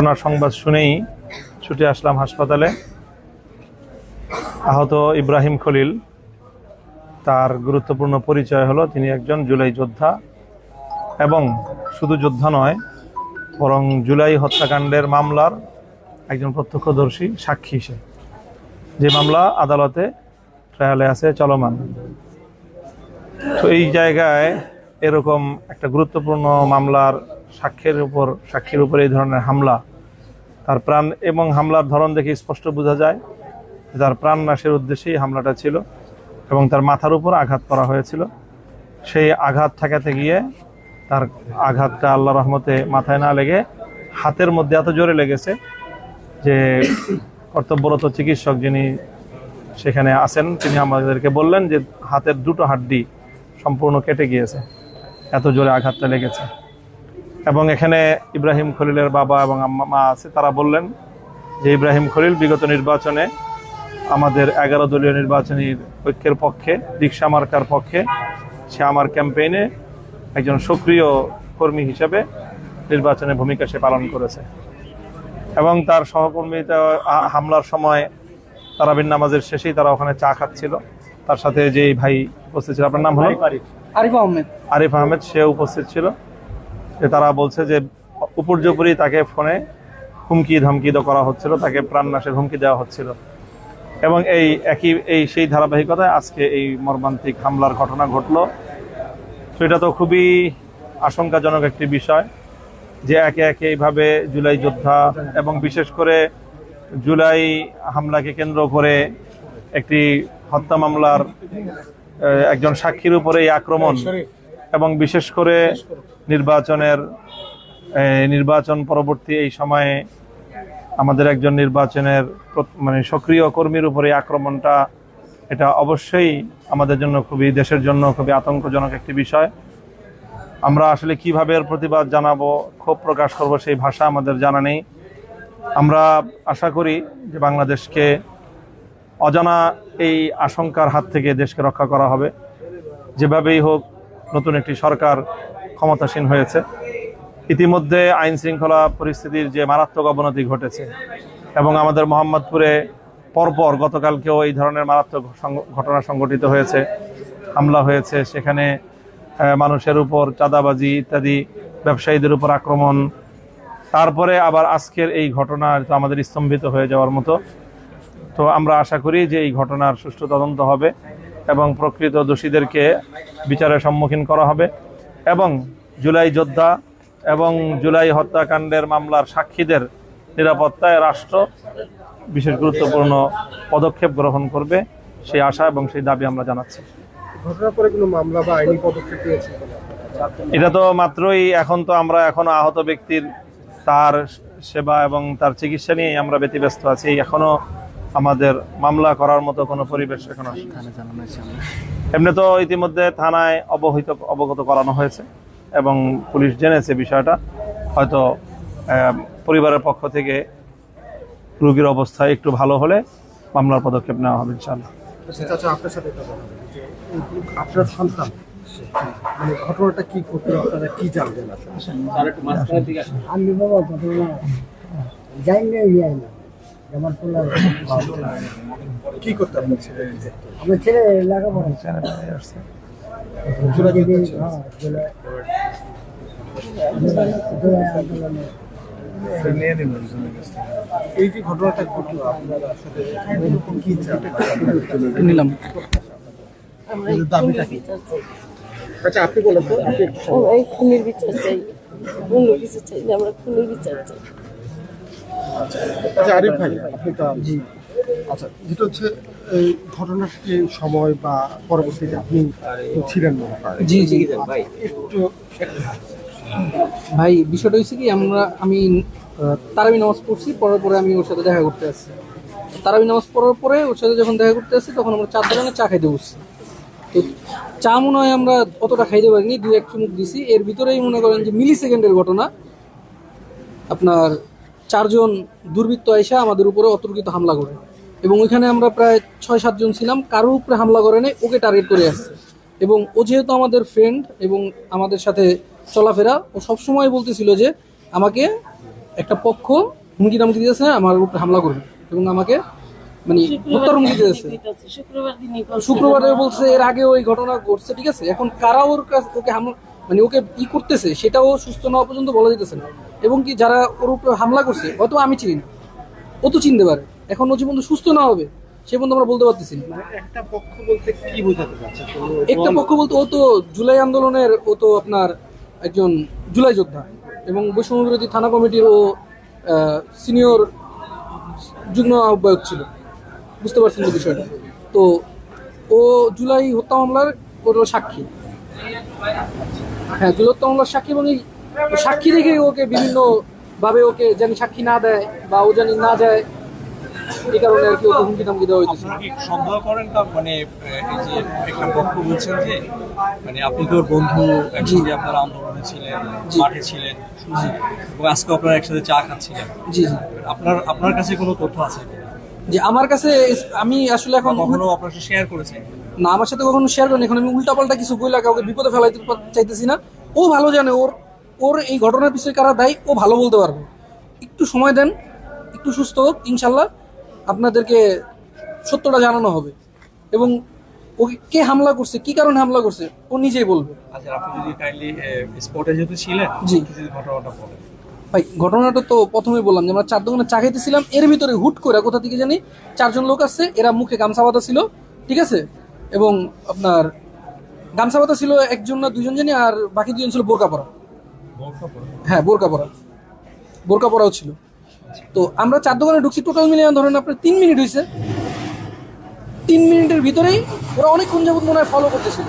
ঘটনার সংবাদ শুনেই ছুটে আসলাম হাসপাতালে। আহত ইব্রাহিম খলিল, তার গুরুত্বপূর্ণ পরিচয় হলো তিনি একজন জুলাই যোদ্ধা এবং শুধু যোদ্ধা নয়, বরং জুলাই হত্যাকাণ্ডের মামলার একজন প্রত্যক্ষদর্শী সাক্ষী সে। যে মামলা আদালতে ট্রায়ালে আছে, চলমান। তো এই জায়গায় এরকম একটা গুরুত্বপূর্ণ মামলার সাক্ষ্যের উপর সাক্ষীর উপর এই ধরনের হামলা তার প্রাণ এবং হামলার ধরন দেখে স্পষ্ট বোঝা যায়। তার প্রাণ নাশের উদ্দেশ্যেই হামলাটা ছিল এবং তার মাথার উপর আঘাত করা হয়েছিল। সেই আঘাত ঠেকাতে গিয়ে তার আঘাতটা আল্লাহ রহমতে মাথায় না লেগে হাতের মধ্যে এত জোরে লেগেছে যে কর্তব্যরত চিকিৎসক যিনি সেখানে আছেন, তিনি আমাদেরকে বললেন যে হাতের দুটো হাড্ডি সম্পূর্ণ কেটে গিয়েছে। এত জোরে আঘাতটা লেগেছে। এবং এখানে ইব্রাহিম খলিলের বাবা এবং মা আছে তারা বললেন যে ইব্রাহিম খলিল বিগত নির্বাচনে আমাদের এগারো দলীয় নির্বাচনী ঐক্যের পক্ষে দীক্ষা মার্কার পক্ষে সে আমার ক্যাম্পেইনে একজন সক্রিয় কর্মী হিসেবে নির্বাচনে ভূমিকা সে পালন করেছে। এবং তার সহকর্মীতা হামলার সময় তারাবিন নামাজের শেষেই তারা ওখানে চা খাচ্ছিল। তার সাথে যে ভাই উপস্থিত ছিল আপনার নাম হলো? আরিফ আহমেদ। আরিফ আহমেদ সে উপস্থিত ছিল। যে তারা বলছে যে উপর্যুপরি তাকে ফোনে হুমকি ধমকি করা হচ্ছিল তাকে প্রাণনাশের হুমকি দেওয়া হচ্ছিল। এবং এই একই এই সেই ধারাবাহিকতায় আজকে এই মর্মান্তিক হামলার ঘটনা ঘটলো। তো এটা তো খুবই আশঙ্কাজনক একটি বিষয় যে একে একে এইভাবে জুলাই যোদ্ধা এবং বিশেষ করে জুলাই হামলাকে কেন্দ্র করে একটি হত্যা মামলার একজন সাক্ষীর উপরে এই আক্রমণ এবং বিশেষ করে নির্বাচনের নির্বাচন পরবর্তী এই সময়ে আমাদের একজন নির্বাচনের মানে সক্রিয় কর্মীর উপরে আক্রমণটা, এটা অবশ্যই আমাদের জন্য খুবই, দেশের জন্য খুবই আতঙ্কজনক একটি বিষয়। আমরা আসলে কীভাবে এর প্রতিবাদ জানাব, ক্ষোভ প্রকাশ করব সেই ভাষা আমাদের জানা নেই। আমরা আশা করি যে বাংলাদেশকে অজানা এই আশঙ্কার হাত থেকে দেশকে রক্ষা করা হবে। যেভাবেই হোক, নতুন একটি সরকার ক্ষমতাসীন হয়েছে। ইতিমধ্যে আইন শৃঙ্খলা পরিস্থিতির যে মারাত্মক অবনতি ঘটেছে এবং আমাদের মোহাম্মদপুরে পরপর গতকালকেও এই ধরনের মারাত্মক ঘটনা সংঘটিত হয়েছে, হামলা হয়েছে। সেখানে মানুষের উপর চাঁদাবাজি ইত্যাদি, ব্যবসায়ীদের উপর আক্রমণ। তারপরে আবার আজকের এই ঘটনা তো আমাদের স্তম্ভিত হয়ে যাওয়ার মতো। তো আমরা আশা করি যে এই ঘটনার সুষ্ঠু তদন্ত হবে এবং প্রকৃত দোষীদেরকে বিচারের সম্মুখীন করা হবে। এবং জুলাই যোদ্ধা এবং জুলাই হত্যাকাণ্ডের মামলার সাক্ষীদের নিরাপত্তায় রাষ্ট্র বিশেষ গুরুত্বপূর্ণ পদক্ষেপ গ্রহণ করবে সেই আশা এবং সেই দাবি আমরা জানাচ্ছি। ঘটনার পরে কোনো মামলা বা আইনি পদক্ষেপ নিয়েছে এটা তো মাত্রই এখন তো আমরা এখনও আহত ব্যক্তির তার সেবা এবং তার চিকিৎসা নিয়েই আমরা ব্যতিব্যস্ত আছি। এখনও আমাদের মামলা করার মতো কোনো পরিবেশ এখন এমনি তো ইতিমধ্যে থানায় অবহিত অবগত করানো হয়েছে এবং পুলিশ জেনেছে বিষয়টা। হয়তো পরিবারের পক্ষ থেকে রোগীর অবস্থা একটু ভালো হলে মামলার পদক্ষেপ নেওয়া হবে ইনশাল্লাহ আপনার সাথে আপনার সন্তান মানে ঘটনাটা কি ঘটলো আপনারা কি জানলেন আসলে? আমি বাবা ঘটনা না কি করতে আপনার ছেলে? আমার ছেলে লেখাপড়া। হ্যাঁ এই যে ঘটনাটা ঘটলো আপনার সাথে কি নিলাম। দাবিটা কি? আচ্ছা আপনি বলেন তো আপনি খুনের বিচার চাই। অন্য কিছু চাই না আমরা খুনের বিচার চাই। আচ্ছা আরিফ ভাই। আপনি তো জি। আচ্ছা যেটা হচ্ছে এই ঘটনার সময় বা পরবর্তীতে আপনি ছিলেন হয় জি জি। একটু ভাই বিষয়টা হয়েছে কি আমরা আমি তারাবি নামাজ পড়ছি পড়ার পরে আমি ওর সাথে দেখা করতে আসছি। তারাবি নামাজ পড়ার পরে ওর সাথে যখন দেখা করতে আসছি তখন আমরা চার দোকানে চা খাইতে বসছি। তো চা মনে হয় আমরা অতটা খাইতে পারিনি দু এক চুমুক দিছি। এর ভিতরেই মনে করেন যে মিলি সেকেন্ডের ঘটনা। আপনার চারজন দুর্বৃত্ত এসে আমাদের উপরে অতর্কিত হামলা করে। এবং ওইখানে আমরা প্রায় ছয় সাতজন ছিলাম কারোর উপরে হামলা করে নেই ওকে টার্গেট করে আসছে। এবং ও যেহেতু আমাদের ফ্রেন্ড এবং আমাদের সাথে চলাফেরা ও সবসময় বলতেছিল যে আমাকে একটা পক্ষ হুমকি দামকি দিয়েছে আমার উপরে হামলা করবে এবং আমাকে মানে হত্যার হুমকি দিয়েছে শুক্রবার দিনই বলছে। শুক্রবারে বলছে এর আগে ওই ঘটনা ঘটছে ঠিক আছে? এখন কারা ওর কাছে ওকে হামলা মানে ওকে ই করতেছে সেটাও সুস্থ না পর্যন্ত বলা যেতেছে না। এবং কি যারা ওর উপরে হামলা করছে হয়তো আমি চিনি না। ও তো চিনতে পারে। এখন ও যে পর্যন্ত সুস্থ না হবে সে পর্যন্ত আমরা বলতে পারতেছি না। মানে একটা পক্ষ বলতে কি বোঝাতে চাচ্ছে? একটা পক্ষ বলতে ও তো জুলাই আন্দোলনের ও তো আপনার একজন জুলাই যোদ্ধা এবং বৈষম্য বিরোধী থানা কমিটির ও সিনিয়র যুগ্ম আহ্বায়ক ছিল। বুঝতে পারছেন তো বিষয়টা? তো ও জুলাই হত্যা মামলার ওর সাক্ষী। হ্যাঁ জুলাই হত্যা মামলার সাক্ষী এবং এই সাক্ষী দেখে ওকে বিভিন্ন ভাবে ওকে যেন সাক্ষী না দেয় বা ও জানি না যায় এই কারণে আর কি ওকে হুমকি টামকি দেওয়া হইতেছে। সন্দেহ করেন না মানে এই যে একটা পক্ষ বলছেন যে মানে আপনি তো বন্ধু একসঙ্গে আপনারা আন্দোলনে ছিলেন মাঠে ছিলেন এবং আজকে আপনারা একসাথে চা খাচ্ছিলেন। জি জি। আপনার আপনার কাছে কোনো তথ্য আছে যে আমার কাছে আমি আসলে এখন কখনো আপনার সাথে শেয়ার করেছেন? না আমার সাথে কখনো শেয়ার করিনি। এখন আমি উল্টাপাল্টা কিছু বইলা কাউকে বিপদে ফেলাইতে চাইতেছি না। ও ভালো জানে ওর ওর এই ঘটনার পিছনে কারা দায়ী ও ভালো বলতে পারবে। একটু সময় দেন একটু সুস্থ হোক ইনশাল্লাহ আপনাদেরকে সত্যটা জানানো হবে। এবং ওকে কে হামলা করছে কি কারণে হামলা করছে ও নিজেই বলবে। আচ্ছা আপনি যদি কাইন্ডলি স্পটে যেহেতু ছিলেন জি। ঘটনাটা বলেন। ভাই ঘটনাটা তো প্রথমেই বললাম যে আমরা চার দোকানে চা খাইতেছিলাম এর ভিতরে হুট করে কোথা থেকে জানি চারজন লোক আসছে এরা মুখে গামছা বাঁধা ছিল ঠিক আছে? এবং আপনার গামছা বাঁধা ছিল একজন না দুজন জানি আর বাকি দুজন ছিল বোরকা পরা। হ্যাঁ বোরকা পরা বোরকা পরাও ছিল। তো আমরা চার দোকানে ঢুকছি, টোটাল মিলে ধরেন আপনার তিন মিনিট হয়েছে তিন মিনিটের ভিতরেই ওরা অনেকক্ষণ যাবত মনে হয় ফলো করতেছিল।